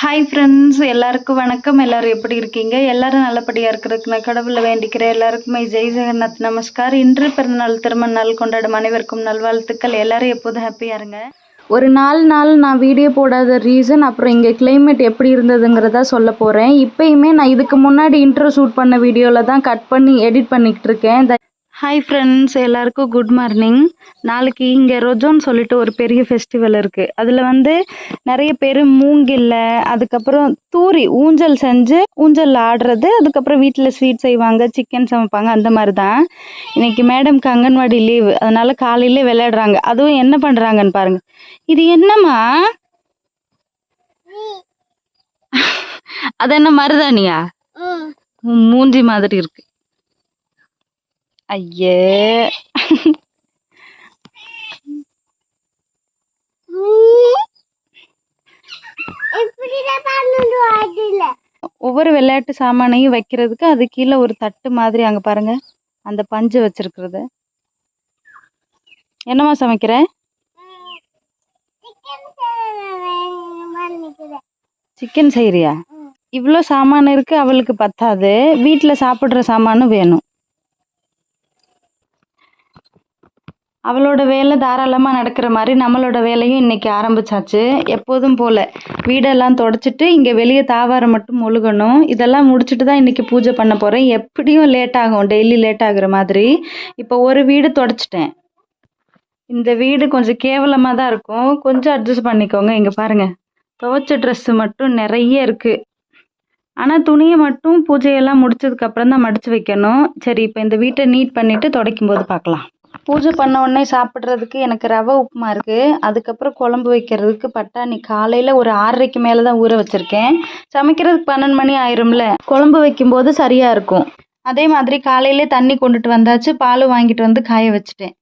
Hi friends எல்லாருக்கும் வணக்கம். எல்லாரும் எப்படி இருக்கீங்க? எல்லாரும் நல்லபடியாக இருக்கிறதுக்கு நான் கடவுளை வேண்டிக்கிறேன். எல்லாருக்குமே ஜெய் ஜெகநாத் நமஸ்கார். இன்று பிறந்தநாள் திருமண நாள் கொண்டாடும் அனைவருக்கும் நல்வாழ்த்துக்கள். எல்லாரும் எப்போதும் ஹாப்பியாக இருங்க. ஒரு நாலு நாள் நான் வீடியோ போடாத ரீசன் அப்புறம் இங்கே கிளைமேட் எப்படி இருந்ததுங்கிறதா சொல்ல போகிறேன் இப்போயுமே நான் இதுக்கு முன்னாடி இன்ட்ரோ ஷூட் பண்ண வீடியோவில் தான் கட் பண்ணி எடிட் பண்ணிக்கிட்டு இருக்கேன். ஹாய் ஃப்ரெண்ட்ஸ் எல்லாருக்கும் குட் மார்னிங் நாளைக்கு இங்கே ரொஜோன்னு சொல்லிட்டு ஒரு பெரிய ஃபெஸ்டிவல் இருக்குது அதில் வந்து நிறைய பேர் மூங்கில்ல அதுக்கப்புறம் தூரி ஊஞ்சல் செஞ்சு ஊஞ்சலில் ஆடுறது அதுக்கப்புறம் வீட்டில் ஸ்வீட் செய்வாங்க சிக்கன் சமைப்பாங்க அந்த மாதிரி தான் இன்னைக்கு மேடம்க்கு அங்கன்வாடி லீவு அதனால காலையிலே விளையாடுறாங்க. அதுவும் என்ன பண்ணுறாங்கன்னு பாருங்க. இது என்னம்மா? அது என்ன மருதாணியா உன் மூஞ்சி மாதிரி இருக்கு. ஐயே ஒவ்வொரு விளையாட்டு சாமானையும் வைக்கிறதுக்கு அது கீழே ஒரு தட்டு மாதிரி அங்க பாருங்க. அந்த பஞ்சு வச்சிருக்கிறது. என்னம்மா சமைக்கிற? சிக்கன் செய்யறியா இவ்வளோ சாமான் இருக்கு அவளுக்கு பத்தாது. வீட்டில் சாப்பிட்ற சாமானும் வேணும். அவளோட வேலை தாராளமாக நடக்கிற மாதிரி நம்மளோட வேலையும் இன்னைக்கு ஆரம்பிச்சாச்சு. எப்போதும் போல். வீடெல்லாம் தொடச்சிட்டு இங்கே வெளியே தாவாரம் மட்டும் ஒழுகணும் இதெல்லாம் முடிச்சுட்டு தான் இன்றைக்கி பூஜை பண்ண போகிறேன் எப்படியும் லேட் ஆகும். டெய்லி லேட் ஆகுற மாதிரி. இப்போ ஒரு வீடு தொடச்சிட்டேன். இந்த வீடு கொஞ்சம் கேவலமாக தான் இருக்கும். கொஞ்சம் அட்ஜஸ்ட் பண்ணிக்கோங்க. இங்கே பாருங்கள் துவைச்ச ட்ரெஸ்ஸு மட்டும் நிறைய இருக்குது ஆனால் துணியை மட்டும் பூஜையெல்லாம் முடிச்சதுக்கப்புறம் தான் மடித்து வைக்கணும். சரி இப்போ இந்த வீட்டை நீட் பண்ணிவிட்டு துடைக்கும் போது பார்க்கலாம். பூஜை பண்ண உடனே சாப்பிட்றதுக்கு எனக்கு ரவை உப்புமா இருக்குது அதுக்கப்புறம் குழம்பு வைக்கிறதுக்கு பட்டாணி. காலையில் ஒரு ஆறரைக்கு மேலே தான் ஊற வச்சுருக்கேன். சமைக்கிறதுக்கு பன்னெண்டு மணி ஆயிரும்ல. குழம்பு வைக்கும்போது சரியாக இருக்கும். அதே மாதிரி காலையிலே தண்ணி கொண்டுட்டு வந்தாச்சு. பால் வாங்கிட்டு வந்து காய வச்சுட்டேன்.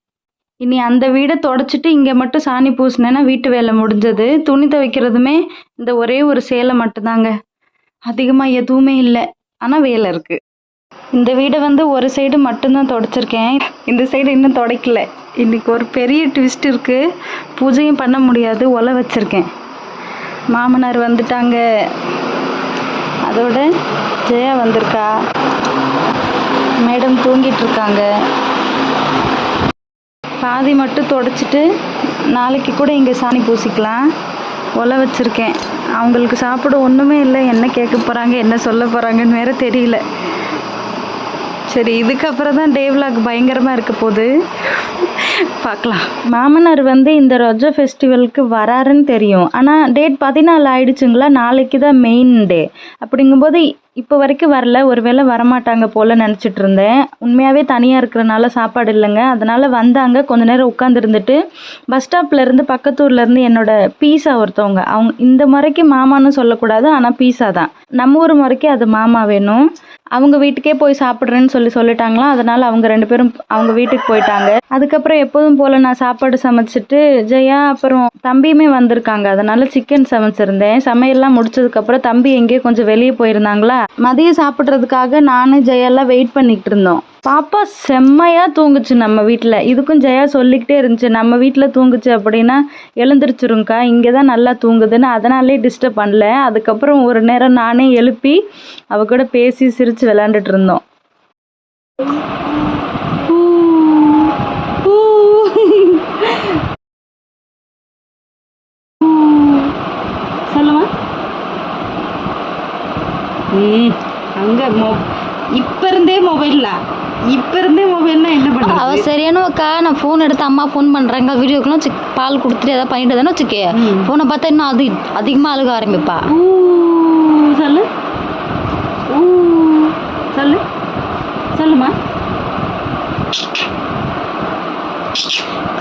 இனி அந்த வீடை தொடச்சிட்டு இங்கே மட்டும் சாணி பூசினேன்னா வீட்டு வேலை முடிஞ்சது. துணி துவைக்கிறதுமே இந்த ஒரே ஒரு சேலை மட்டும்தாங்க. அதிகமாக எதுவுமே இல்லை. ஆனால் வேலை இருக்குது இந்த வீடை வந்து ஒரு சைடு மட்டும்தான் தொடச்சிருக்கேன். இந்த சைடு இன்னும் துடைக்கல. இன்றைக்கி ஒரு பெரிய ட்விஸ்ட் இருக்குது பூஜையும் பண்ண முடியாது. ஒலை வச்சுருக்கேன். மாமனார் வந்துட்டாங்க. அதோட ஜெயா வந்திருக்கா. மேடம் தூங்கிட்டு இருக்காங்க. பாதி மட்டும் தொடச்சிட்டு நாளைக்கு கூட இங்கே சாணி பூசிக்கலாம். ஒலை வச்சுருக்கேன். அவங்களுக்கு சாப்பிட ஒன்றுமே இல்லை. என்ன கேட்க போகிறாங்க என்ன சொல்ல போகிறாங்கன்னு வேற தெரியல. சரி இதுக்கப்புறம் தான் டே விலாக் பயங்கரமாக இருக்க போகுது. பார்க்கலாம். மாமனார் வந்து இந்த ரொஜா ஃபெஸ்டிவலுக்கு வராருன்னு தெரியும். ஆனால் டேட் பதினாலு ஆயிடுச்சுங்களா? நாளைக்கு தான் மெயின் டே அப்படிங்கும்போது இப்போ வரைக்கும் வரல. ஒருவேளை வரமாட்டாங்க போல் நினச்சிட்டு இருந்தேன். உண்மையாகவே தனியாக இருக்கிறனால சாப்பாடு இல்லைங்க. அதனால் வந்தாங்க. கொஞ்ச நேரம் உட்காந்துருந்துட்டு பஸ் ஸ்டாப்லேருந்து பக்கத்தூர்லேருந்து என்னோட பீஸா ஒருத்தவங்க. அவங்க இந்த முறைக்கு மாமான்னு சொல்லக்கூடாது. ஆனால் பீஸா தான். நம்ம ஊர் முறைக்கு அது மாமா வேணும். அவங்க வீட்டுக்கே போய் சாப்பிட்றேன்னு சொல்லி சொல்லிட்டாங்களாம் அதனால் அவங்க ரெண்டு பேரும் அவங்க வீட்டுக்கு போயிட்டாங்க. அதுக்கப்புறம் எப்போதும் போல் நான் சாப்பாடு சமைச்சிட்டு ஜெயா அப்புறம் தம்பியுமே வந்திருக்காங்க. அதனால் சிக்கன் சமைச்சிருந்தேன். சமையல்லாம் முடிச்சதுக்கப்புறம் தம்பி எங்கேயோ கொஞ்சம் வெளியே போயிருந்தாங்களா? மதியம் சாப்பிட்றதுக்காக நானும் ஜெயாலாம் வெயிட் பண்ணிக்கிட்டு இருந்தோம். பாப்பா செம்மையாக தூங்குச்சு நம்ம வீட்டில் இதுக்கும் ஜெயா சொல்லிக்கிட்டே இருந்துச்சு நம்ம வீட்டில் தூங்குச்சு அப்படின்னா எழுந்திரிச்சிருங்க்கா இங்கே தான் நல்லா தூங்குதுன்னு அதனாலே டிஸ்டர்ப் பண்ணல. அதுக்கப்புறம் ஒரு நேரம் நானே எழுப்பி அவ கூட பேசி சிரித்து விளாண்டுட்டு இருந்தோம் சொல்லுமா ம் அங்கே மொ இப்போ இருந்தே மொபைல்ல. இப்போ இருந்தே மொபைல்னா என்ன அவ பண்ணுறது சரியானக்கா நான் ஃபோன் எடுத்து அம்மா ஃபோன் பண்ணுறாங்க வீடியோக்கெல்லாம் வச்சு பால் கொடுத்துட்டு ஏதாவது பண்ணிட்டு தானே வச்சுக்கே. ஃபோனை பார்த்தா இன்னும் அது அதிகமாக அழுக ஆரம்பிப்பா. ஊ சொல்லு. ஊ சொல்லு. சொல்லுமா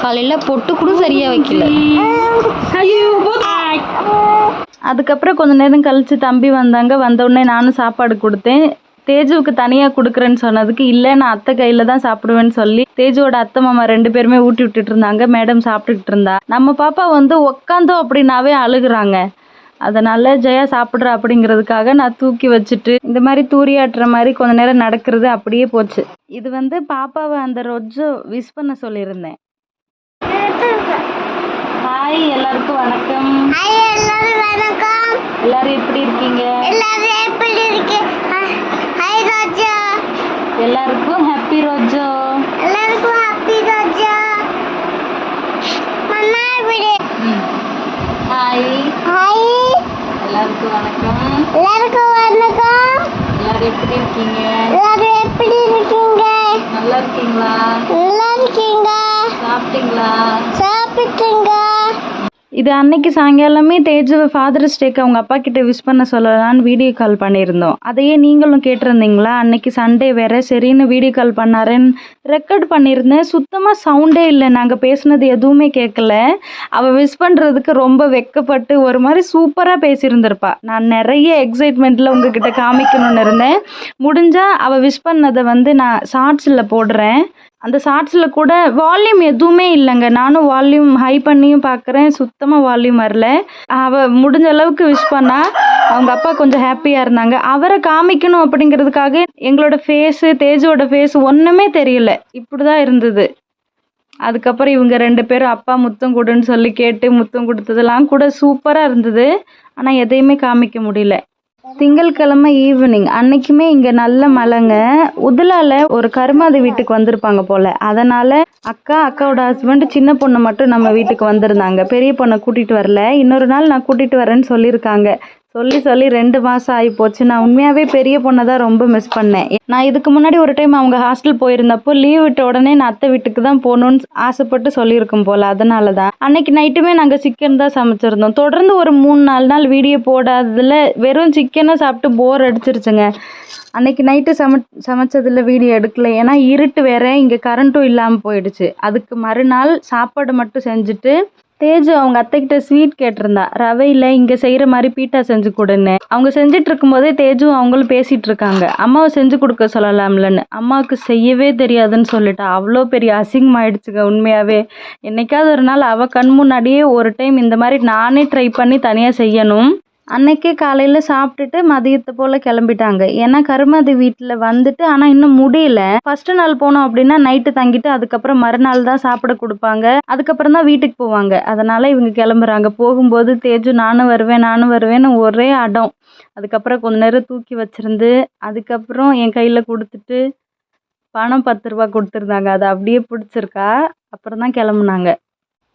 காலையில் பொட்டு கூட சரியாக வைக்கல. ஐயோ அதுக்கப்புறம் கொஞ்ச நேரம் கழித்து தம்பி வந்தாங்க. வந்தோடனே நானும் சாப்பாடு கொடுத்தேன். தேஜுவுக்கு தனியாக கொடுக்குறேன்னு சொன்னதுக்கு இல்லை நான் அத்தை கையில் தான் சாப்பிடுவேன்னு சொல்லி தேஜுவோட அத்தை மாமா ரெண்டு பேருமே ஊட்டி விட்டுட்டு இருந்தாங்க. மேடம் சாப்பிட்டுக்கிட்டு இருந்தா. நம்ம பாப்பா வந்து உக்காந்தோம் அப்படின்னாவே அழுகுறாங்க. அதனால ஜெயா சாப்பிட்ற அப்படிங்கிறதுக்காக நான் தூக்கி வச்சுட்டு இந்த மாதிரி தூரியாட்டுற மாதிரி கொஞ்ச நேரம் நடக்கிறது அப்படியே போச்சு. இது வந்து பாப்பாவை அந்த ரொஜ்ஜோ விஷ் பண்ண சொல்லியிருந்தேன். ஹாய் ஹாய் எல்லாருக்கும் வணக்கம். ஹாய் எல்லாரும் வணக்கம். எல்லாரும் எப்படி இருக்கீங்க? எல்லாரும் எப்படி இருக்கு? ஹாய் ராஜா. எல்லாருக்கும் ஹாப்பி ரோஜோ. எல்லாருக்கும் ஹாப்பி ராஜா. மன்னா எப்படி ஹாய் ஹாய் எல்லாருக்கும் வணக்கம். எல்லாருக்கும் வணக்கம். எல்லாரும் எப்படி இருக்கீங்க? எல்லாரும் எப்படி இருக்கீங்க? நல்லா இருக்கீங்களா? நல்லா இருக்கீங்க. சாப்பிட்டீங்களா? சாப்பிட்டீங்க. இது அன்னைக்கு சாயங்காலமே தேஜுவை ஃபாதர்ஸ் டேக்கு அவங்க அப்பா கிட்ட விஷ் பண்ண சொல்லலான்னு வீடியோ கால் பண்ணியிருந்தோம். அதையே நீங்களும் கேட்டிருந்தீங்களா? அன்னைக்கு சண்டே வேற. சரின்னு வீடியோ கால் பண்ணாருன்னு ரெக்கார்ட் பண்ணியிருந்தேன். சுத்தமாக சவுண்டே இல்லை. நாங்கள் பேசுனது எதுவுமே கேட்கல. அவள் விஷ் பண்ணுறதுக்கு ரொம்ப வெக்கப்பட்டு ஒரு மாதிரி சூப்பராக பேசியிருந்திருப்பா. நான் நிறைய எக்ஸைட்மெண்ட்டில் உங்ககிட்ட காமிக்கணும்னு இருந்தேன். முடிஞ்சால் அவள் விஷ் பண்ணதை வந்து நான் ஷார்ட்ஸில் போடுறேன். அந்த ஷார்ட்ஸில் கூட வால்யூம் எதுவுமே இல்லைங்க. நானும் வால்யூம் ஹை பண்ணியும் பார்க்குறேன் சுத்தமாக வால்யூம் வரல. அவள் முடிஞ்ச அளவுக்கு விஷ் பண்ணா அவங்க அப்பா கொஞ்சம் ஹாப்பியாக இருந்தாங்க. அவரை காமிக்கணும் அப்படிங்கிறதுக்காக எங்களோட ஃபேஸு தேஜோட ஃபேஸ் ஒன்றுமே தெரியல. இப்படி தான் இருந்தது. அதுக்கப்புறம் இவங்க ரெண்டு பேரும் அப்பா முத்தம் கொடுன்னு சொல்லி கேட்டு முத்தம் கொடுத்ததெல்லாம் கூட சூப்பராக இருந்தது. ஆனால் எதையுமே காமிக்க முடியல. திங்கட்கிழமை ஈவினிங் அன்னைக்குமே இங்கே நல்ல மழைங்க. உதலால ஒரு கருமாதி வீட்டுக்கு வந்திருப்பாங்க போல. அதனால அக்கா அக்காவோட ஹஸ்பண்ட் சின்ன பொண்ணு மட்டும் நம்ம வீட்டுக்கு வந்திருந்தாங்க. பெரிய பொண்ணை கூட்டிட்டு வரல. இன்னொரு நாள் நான் கூட்டிட்டு வரேன்னு சொல்லியிருக்காங்க. சொல்லி சொல்லி ரெண்டு மாதம் ஆகி போச்சு நான் உண்மையாகவே பெரிய பொண்ணை தான் ரொம்ப மிஸ் பண்ணேன். நான் இதுக்கு முன்னாடி ஒரு டைம் அவங்க ஹாஸ்டல் போயிருந்தப்போ லீவ் விட்ட உடனே நான் அத்தை வீட்டுக்கு தான் போகணுன்னு ஆசைப்பட்டு சொல்லியிருக்கும் போல். அதனால தான். அன்னைக்கு நைட்டுமே நாங்கள் சிக்கன் தான் சமைச்சிருந்தோம். தொடர்ந்து ஒரு மூணு நாலு நாள் வீடியோ போடாததில் வெறும் சிக்கனை சாப்பிட்டு போர் அடிச்சிருச்சுங்க. அன்னைக்கு நைட்டு சம சமைச்சதில் வீடியோ எடுக்கல. ஏன்னா இருட்டு வேற இங்கே கரண்ட்டும் இல்லாமல் போயிடுச்சு. அதுக்கு மறுநாள் சாப்பாடு மட்டும் செஞ்சுட்டு தேஜு அவங்க அத்தைக்கிட்ட ஸ்வீட் கேட்டிருந்தா ரவையில் இங்கே செய்கிற மாதிரி பீட்டா செஞ்சு கொடுன்னு. அவங்க செஞ்சுட்டு இருக்கும்போதே தேஜும் அவங்களும் பேசிகிட்டு இருக்காங்க அம்மாவை செஞ்சு கொடுக்க சொல்லலாம்லன்னு. அம்மாவுக்கு செய்யவே தெரியாதுன்னு சொல்லிட்டா அவ்வளோ பெரிய அசிங்கமாயிடுச்சுங்க உண்மையாகவே என்னைக்காவது ஒரு நாள் அவள் கண் முன்னாடியே ஒரு டைம் இந்த மாதிரி நானே ட்ரை பண்ணி தனியாக செய்யணும். அன்னைக்கே காலையில் சாப்பிட்டுட்டு மதியத்தை போல் கிளம்பிட்டாங்க. ஏன்னா கருமாதி வீட்டில் வந்துட்டு ஆனால் இன்னும் முடியல. ஃபஸ்ட்டு நாள் போனோம் அப்படின்னா நைட்டு தங்கிட்டு அதுக்கப்புறம் மறுநாள் தான் சாப்பிட கொடுப்பாங்க. அதுக்கப்புறம் தான் வீட்டுக்கு போவாங்க. அதனால் இவங்க கிளம்புறாங்க. போகும்போது தேஜு நானும் வருவேன் நானும் வருவேன்னு ஒரே அடம். அதுக்கப்புறம் கொஞ்ச நேரம் தூக்கி வச்சுருந்து அதுக்கப்புறம் என் கையில் கொடுத்துட்டு பணம் பத்து ரூபா கொடுத்துருந்தாங்க. அதை அப்படியே பிடிச்சிருக்கா? அப்புறம் தான் கிளம்புனாங்க.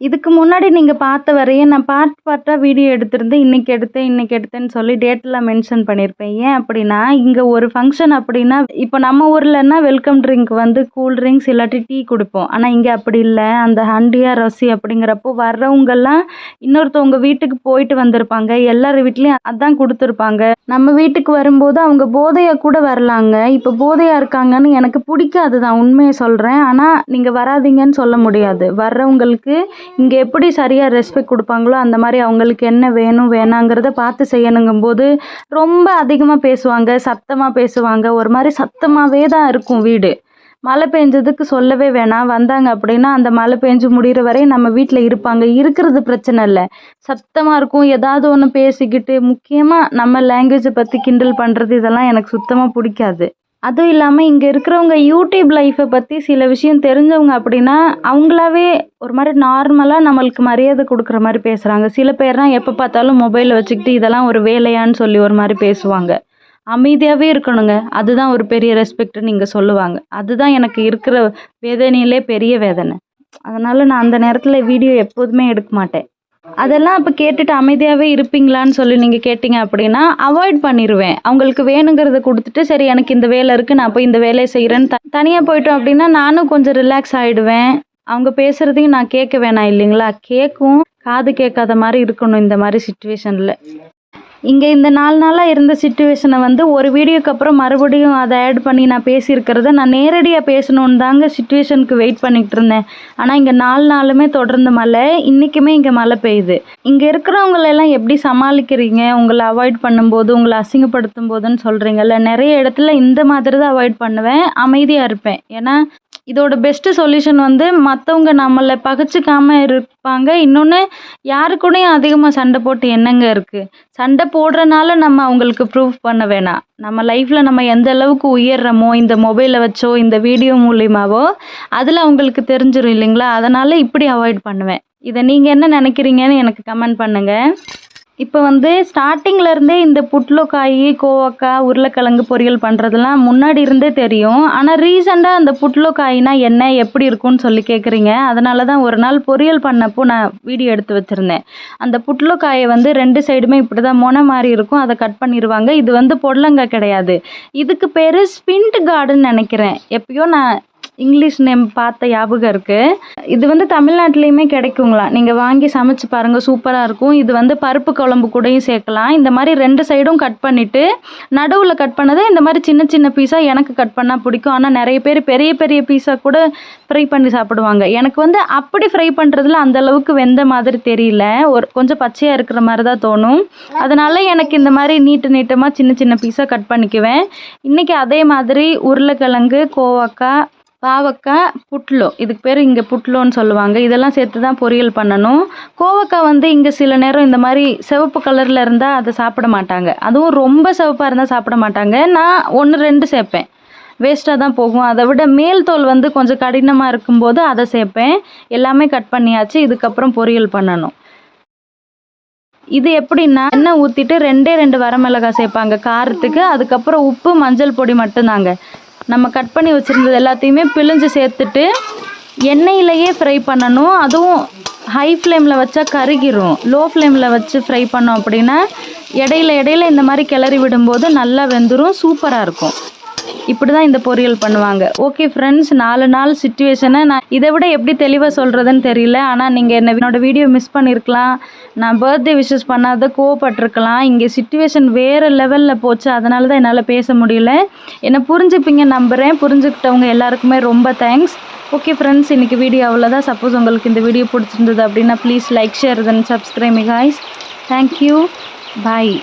இதுக்கு முன்னாடி நீங்கள் பார்த்த வரையும் நான் பார்ட் பார்ட்டாக வீடியோ எடுத்திருந்து இன்றைக்கி எடுத்தேன் இன்றைக்கி எடுத்தேன்னு சொல்லி டேட்டெலாம் மென்ஷன் பண்ணியிருப்பேன். ஏன் அப்படின்னா இங்கே ஒரு ஃபங்க்ஷன் அப்படின்னா இப்போ நம்ம ஊர்லன்னா வெல்கம் ட்ரிங்க் வந்து கூல் ட்ரிங்க்ஸ் இல்லாட்டி டீ கொடுப்போம். ஆனால் இங்கே அப்படி இல்லை. அந்த ஹண்டியா ரசி அப்படிங்கிறப்போ வர்றவங்கெல்லாம் இன்னொருத்தவங்க வீட்டுக்கு போயிட்டு வந்திருப்பாங்க. எல்லார் வீட்லேயும் அதான் கொடுத்துருப்பாங்க. நம்ம வீட்டுக்கு வரும்போது அவங்க போதையாக கூட வரலாங்க. இப்போ போதையாக இருக்காங்கன்னு எனக்கு பிடிக்காது தான் உண்மையை சொல்கிறேன் ஆனால் நீங்கள் வராதீங்கன்னு சொல்ல முடியாது. வர்றவங்களுக்கு இங்கே எப்படி சரியாக ரெஸ்பெக்ட் கொடுப்பாங்களோ அந்த மாதிரி அவங்களுக்கு என்ன வேணும் வேணாங்கிறத பார்த்து செய்யணுங்கும்போது ரொம்ப அதிகமாக பேசுவாங்க சத்தமாக பேசுவாங்க. ஒரு மாதிரி சத்தமாகவே தான் இருக்கும் வீடு. மழை பெஞ்சதுக்கு சொல்லவே வேணாம். வந்தாங்க அப்படின்னா அந்த மழை பெஞ்சு முடிகிற வரையும் நம்ம வீட்டில் இருப்பாங்க. இருக்கிறது பிரச்சனை இல்லை. சத்தமாக இருக்கும். ஏதாவது ஒன்று பேசிக்கிட்டு முக்கியமாக நம்ம லாங்குவேஜை பற்றி கிண்டல் பண்ணுறது இதெல்லாம் எனக்கு சுத்தமாக பிடிக்காது. அதுவும் இல்லாமல் இங்கே இருக்கிறவங்க யூடியூப் லைஃப்பை பற்றி சில விஷயம் தெரிஞ்சவங்க அப்படின்னா அவங்களாவே ஒரு மாதிரி நார்மலாக நம்மளுக்கு மரியாதை கொடுக்குற மாதிரி பேசுகிறாங்க சில பேர்லாம் எப்போ பார்த்தாலும் மொபைலை வச்சுக்கிட்டு இதெல்லாம் ஒரு வேலையான்னு சொல்லி ஒரு மாதிரி பேசுவாங்க. அமைதியாகவே இருக்கணுங்க. அதுதான் ஒரு பெரிய ரெஸ்பெக்ட்னு இங்கே சொல்லுவாங்க. அதுதான் எனக்கு இருக்கிற வேதனையிலே பெரிய வேதனை. அதனால் நான் அந்த நேரத்தில் வீடியோ எப்போதுமே எடுக்க மாட்டேன். அதெல்லாம் அப்போ கேட்டுட்டு அமைதியாகவே இருப்பீங்களான்னு சொல்லி நீங்கள் கேட்டிங்க அப்படின்னா அவாய்ட் பண்ணிடுவேன் அவங்களுக்கு வேணுங்கிறத கொடுத்துட்டு சரி எனக்கு இந்த வேலை இருக்குது நான் போய் இந்த வேலையை செய்கிறேன்னு த தனியாக போயிட்டோம் அப்படின்னா நானும் கொஞ்சம் ரிலாக்ஸ் ஆகிடுவேன் அவங்க பேசுகிறதையும் நான் கேட்க வேணாம் இல்லைங்களா? கேட்கும் காது கேட்காத மாதிரி இருக்கணும் இந்த மாதிரி சுச்சுவேஷனில் இங்கே இந்த நாலு நாளாக இருந்த சுச்சுவேஷனை வந்து ஒரு வீடியோக்கு அப்புறம் மறுபடியும் அதை ஆட் பண்ணி நான் பேசியிருக்கிறத நான் நேரடியாக பேசணுன்னு தாங்க சுச்சுவேஷனுக்கு வெயிட் பண்ணிகிட்டு இருந்தேன். ஆனால் இங்கே நாலு நாளுமே தொடர்ந்து மழை. இன்றைக்குமே இங்கே மழை பெய்யுது. இங்கே இருக்கிறவங்களெல்லாம் எப்படி சமாளிக்கிறீங்க? உங்களை அவாய்ட் பண்ணும்போது உங்களை அசிங்கப்படுத்தும் போதுன்னு சொல்கிறீங்கல்ல நிறைய இடத்துல இந்த மாதிரி தான் அவாய்ட் பண்ணுவேன். அமைதியாக இருப்பேன். ஏன்னா இதோட பெஸ்ட்டு சொல்யூஷன் வந்து மற்றவங்க நம்மளை பகைச்சிக்காம இருப்பாங்க. இன்னொன்று யாரு கூடயும் அதிகமாக சண்டை போட்டு என்னங்க இருக்குது சண்டை போடுறனால நம்ம அவங்களுக்கு ப்ரூஃப் பண்ண வேணாம். நம்ம லைஃப்பில் நம்ம எந்த அளவுக்கு உயர்றோமோ இந்த மொபைலை வச்சோ இந்த வீடியோ மூலியமாவோ அதில் அவங்களுக்கு தெரிஞ்சிடும் இல்லைங்களா? அதனால் இப்படி அவாய்ட் பண்ணுவேன். இதை நீங்கள் என்ன நினைக்கிறீங்கன்னு எனக்கு கமெண்ட் பண்ணுங்கள் இப்போ வந்து ஸ்டார்டிங்லேருந்தே இந்த புட்லக்காய் கோவக்காய் உருளைக்கிழங்கு பொரியல் பண்ணுறதுலாம் முன்னாடி இருந்தே தெரியும். ஆனால் ரீசெண்டாக அந்த புட்லக்காய்னா என்ன எப்படி இருக்கும்னு சொல்லி கேட்குறீங்க அதனால தான் ஒரு நாள் பொரியல் பண்ணப்போ நான் வீடியோ எடுத்து வச்சுருந்தேன். அந்த புட்லக்காயை வந்து ரெண்டு சைடுமே இப்படி தான் மொன மாதிரி இருக்கும். அதை கட் பண்ணிடுவாங்க இது வந்து பொடலங்காய் கிடையாது. இதுக்கு பேர் ஸ்பிண்ட் கார்டுன்னு நினைக்கிறேன். எப்பயோ நான் இங்கிலீஷ் நேம் பார்த்த ஞாபகம் இருக்குது இது வந்து தமிழ்நாட்டிலையுமே கிடைக்குங்களா? நீங்கள் வாங்கி சமைச்சு பாருங்கள் சூப்பராக இருக்கும். இது வந்து பருப்பு குழம்பு கூடயும் சேர்க்கலாம். இந்த மாதிரி ரெண்டு சைடும் கட் பண்ணிவிட்டு நடுவில் கட் பண்ணதை இந்த மாதிரி சின்ன சின்ன பீஸாக எனக்கு கட் பண்ணால் பிடிக்கும். ஆனால் நிறைய பேர் பெரிய பெரிய பீஸாக கூட ஃப்ரை பண்ணி சாப்பிடுவாங்க. எனக்கு வந்து அப்படி ஃப்ரை பண்ணுறதுல அந்தளவுக்கு வெந்த மாதிரி தெரியல. ஒரு கொஞ்சம் பச்சையாக இருக்கிற மாதிரி தான் தோணும். அதனால் எனக்கு இந்த மாதிரி நீட்டு நீட்டமாக சின்ன சின்ன பீஸாக கட் பண்ணிக்குவேன். இன்றைக்கி அதே மாதிரி உருளைக்கிழங்கு கோவக்காய் பாவக்காய் புட்லோ. இதுக்கு பேர் இங்கே புட்லோன்னு சொல்லுவாங்க. இதெல்லாம் சேர்த்து தான் பொரியல் பண்ணணும். கோவக்காய் வந்து இங்கே சில நேரம் இந்த மாதிரி சிவப்பு கலரில் இருந்தால் அதை சாப்பிட மாட்டாங்க. அதுவும் ரொம்ப சிவப்பாக இருந்தால் சாப்பிட மாட்டாங்க. நான் ஒன்று ரெண்டு சேர்ப்பேன். வேஸ்ட்டாக தான் போகும். அதை விட மேல் தோல் வந்து கொஞ்சம் கடினமாக இருக்கும்போது அதை சேர்ப்பேன். எல்லாமே கட் பண்ணியாச்சு. இதுக்கப்புறம் பொரியல் பண்ணணும். இது எப்படின்னா எண்ணெய் ஊற்றிட்டு ரெண்டே ரெண்டு வரமிளகாய் சேர்ப்பாங்க காரத்துக்கு. அதுக்கப்புறம் உப்பு மஞ்சள் பொடி மட்டும்தாங்க. நம்ம கட் பண்ணி வச்சுருந்தது எல்லாத்தையுமே பிழிஞ்சு சேர்த்துட்டு எண்ணெயிலேயே ஃப்ரை பண்ணணும். அதுவும் ஹை ஃப்ளேமில் வச்சா கருகிரும். லோ ஃப்ளேமில் வச்சு ஃப்ரை பண்ணோம் அப்படின்னா இடையில இடையில இந்த மாதிரி கிளறி விடும்போது நல்லா வெந்துடும் சூப்பராக இருக்கும். இப்படி தான் இந்த பொரியல் பண்ணுவாங்க. ஓகே ஃப்ரெண்ட்ஸ் நாலு நாள் சுச்சுவேஷனை நான் இதை விட எப்படி தெளிவாக சொல்கிறதுன்னு தெரியல. ஆனால் நீங்கள் என்ன என்னோட வீடியோ மிஸ் பண்ணியிருக்கலாம் நான் பர்த்டே விஷஸ் பண்ணாத கோவப்பட்டிருக்கலாம். இங்கே சுச்சுவேஷன் வேறு லெவலில் போச்சு. அதனால தான் என்னால் பேச முடியல. என்னை புரிஞ்சுப்பீங்க நம்புகிறேன் புரிஞ்சுக்கிட்டவங்க எல்லாருக்குமே ரொம்ப தேங்க்ஸ் ஓகே ஃப்ரெண்ட்ஸ் இன்றைக்கி வீடியோ அவ்வளோதான் சப்போஸ் உங்களுக்கு இந்த வீடியோ பிடிச்சிருந்தது அப்படின்னா please like share then subscribe guys thank you bye